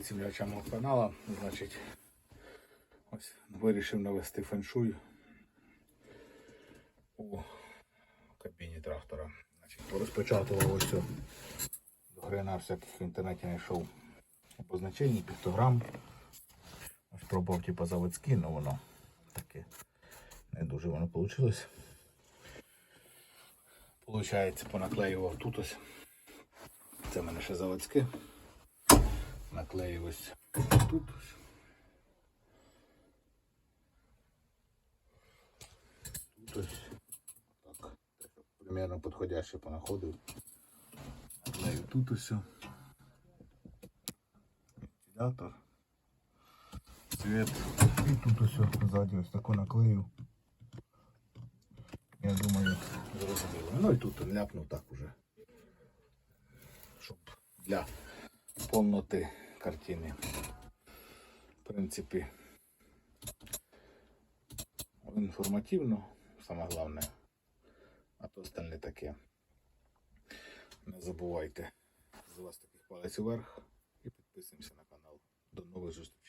Всім глядачам мого каналу. Значить, ось вирішив навести феншуй у кабіні трактора. Значить, порозпечатував ось цю до хрена всяких в інтернеті знайшов обозначення, піктограм. Ось пробував типу заводські, але воно таке не дуже воно вийшло. Получається, понаклеював тут ось. Це в мене ще заводське. Наклеїв ось тут. Тут ось. Так. Примерно підходяще понаходив. Наклеїв тут ось. Вентилятор. Цвет. І тут ось ззаді ось таку наклеїв. Я думаю, зрозуміло. Ну і тут ляпнув так уже. Щоб для повноти картини. В принципі, інформативно, саме головне, а то остальне таке. Не забувайте з вас таких палець вверх і підписуємося на канал. До нових зустрічей.